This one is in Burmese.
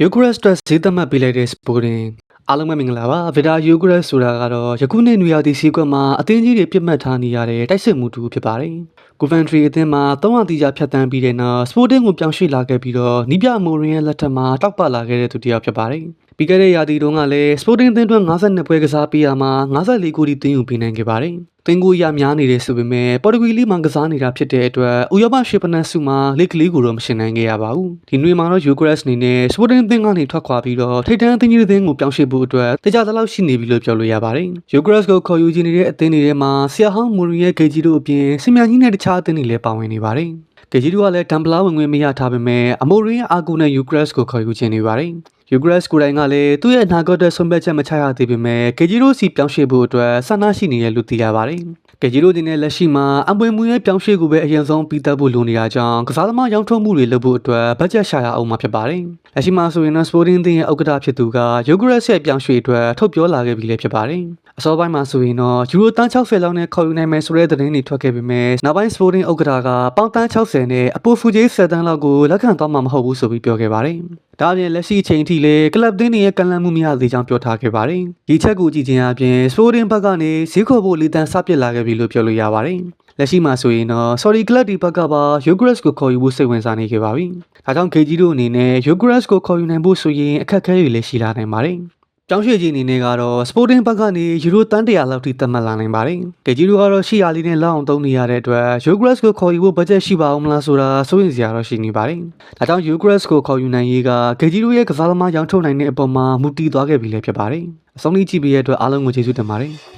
Eucharist အတွက်ဈေးသတ်မှတ်ပေးလိုက်တဲ့ Sporting အားလုံးပဲမင်္ဂလာပါ Vita Eucharist ဆိုတာကတော့ယခုနှစ်နွေရာသီစည်းကွက်မှာအသင်းကြီးတွေပြစ်မှတ်ထားနေရတဲ့တိုက်စစ်မှုတူဖြစ်ပါတယ် Coventry အသင်းမှာ300တီးကြဖြတ်တန်းပြီးတဲ့နောက် Sporting ကိုပြောင်းရွှေ့လာခဲ့ပြီးတော့နီးပြမိုရင်ရဲ့လက်ထက်မှာတောက်ပလာခဲ့တဲ့သူတစ်ယောက်ဖြစ်ပါတယ်ပြီးခဲ့တဲ့ရာသီတုန်းကလည်း Sporting အသင်းအတွက်52ပွဲကစားပေးရမှာ54ဂိုးထိသွင်းယူပေးနိုင်ခဲ့ပါတယ်။ သွင်းကိုရများနေတယ်ဆိုပေမဲ့ပေါ်တူဂီလိမှာကစားနေတာဖြစ်တဲ့အတွက်ဥရောပရှေ့ပနတ်စုမှာလက်ကလေးကိုတော့မရှင်နိုင်ခဲ့ရပါဘူး။ဒီနေ့မှာတော့ Eucharist အနေနဲ့ Sporting အသင်းကနေထွက်ခွာပြီးတော့ထိပ်တန်းအသင်းကြီးအသင်းကိုပြောင်းရွှေ့ဖို့အတွက်တခြားသလောက်ရှိနေပြီလို့ပြောလို့ရပါတယ်။ Eucharist ကိုခေါ်ယူခြင်းနေတဲ့အသင်းတွေထဲမှာဆရာဟောင်းမူရီရဲ့ဂေဂျီတို့အပြင်စင်မြန်ကြီးနဲ့တခြားအသင်းတွေလည်းပါဝင်နေပါတယ်။ဂေဂျီတို့ကလည်းဒမ်ပလာဝင်ဝင်မရထားပေမဲ့အမိုရီရဲ့အာကူနဲ့ယူကရက်စ်ကိုခေါ်ယူခြင်းနေပါတယ်။ ယူကရက်စ်ကိုယ်တိုင်ကလည်းသူ့ရဲ့အနာဂတ်အတွက်ဆုံးဖြတ်ချက်မချရသေးပေမဲ့ဂေဂျီတို့စီပြောင်းရွှေ့ဖို့အတွက်ဆန္ဒရှိနေတယ်လို့သိရပါတယ်။ဂေဂျီတို့ဒီနေ့လက်ရှိမှာအပွင့်မှုရဲ့ပြောင်းရွှေ့ကိုပဲအရင်ဆုံးပြီးသက်ဖို့လိုနေတာကြောင့်ကစားသမားရောင်းထုတ်မှုတွေလုပ်ဖို့အတွက်ဘတ်ဂျက်ရှာရအောင်မှာဖြစ်ပါတယ်။လက်ရှိမှာဆိုရင်တော့ Sporting အသင်းရဲ့ဥက္ကဋ္ဌဖြစ်သူကယူကရက်စ်ရဲ့ပြောင်းရွှေ့အတွက်ထုတ်ပြောလာခဲ့ပြီလည်းဖြစ်ပါတယ်။ အစောပိုင်းမှာဆိုရင်တော့ယူရိုတန်း60လောက်နဲ့ခေါ်ယူနိုင်မယ်ဆိုတဲ့သတင်းတွေထွက်ခဲ့ပေမဲ့နောက်ပိုင်း Sporting ဥက္ကဋ္ဌကပေါင်တန်း60နဲ့အပိုဖူဂျေး7တန်းလောက်ကိုလက်ခံသွားမှာမဟုတ်ဘူးဆိုပြီးပြောခဲ့ပါတယ်။ဒါအပြင်လက်ရှိအချိန်ထိလည်းကလပ်တင်းတွေရဲ့ကန့်လန့်မှုမရသေးကြောင်းပြောထားခဲ့ပါတယ်။ဒီချက်ကိုကြည့်ခြင်းအပြင် Sporting ဘက်ကနေဈေးခေါ်ဖို့လေတန်းစပစ်လာခဲ့ပြီလို့ပြောလို့ရပါတယ်။လက်ရှိမှာဆိုရင်တော့ Sorry Club ဒီဘက်ကပါ Eucharist ကိုခေါ်ယူဖို့စိတ်ဝင်စားနေခဲ့ပါပြီ။ဒါကြောင့် KG တို့အနေနဲ့ Eucharist ကိုခေါ်ယူနိုင်ဖို့ဆိုရင်အခက်အခဲတွေလည်းရှိလာနိုင်ပါတယ်။ ကျောင်းရွှေကြီးအနေနဲ့ကတော့ Sporting ဘက်ကနေယူရိုတန်း100လောက်ထိသတ်မှတ်လာနိုင်ပါတယ်။ကေဂျီတို့ကတော့ရှီယာလီနဲ့လောက်အောင်သုံးနေရတဲ့အတွက် Eucharist ကိုခေါ်ယူဖို့ဘတ်ဂျက်ရှိပါအောင်မလားဆိုတာစိုးရိမ်စရာတော့ရှိနေပါတယ်။ဒါကြောင့် Eucharist ကိုခေါ်ယူနိုင်ရေးကကေဂျီတို့ရဲ့ကစားသမားရောင်းထုတ်နိုင်တဲ့အပေါ်မှာမူတည်သွားခဲ့ပြီလည်းဖြစ်ပါတယ်။အဆုံးထိကြည့်ပြီးရတဲ့အတွက်အားလုံးကိုကျေးဇူးတင်ပါတယ်။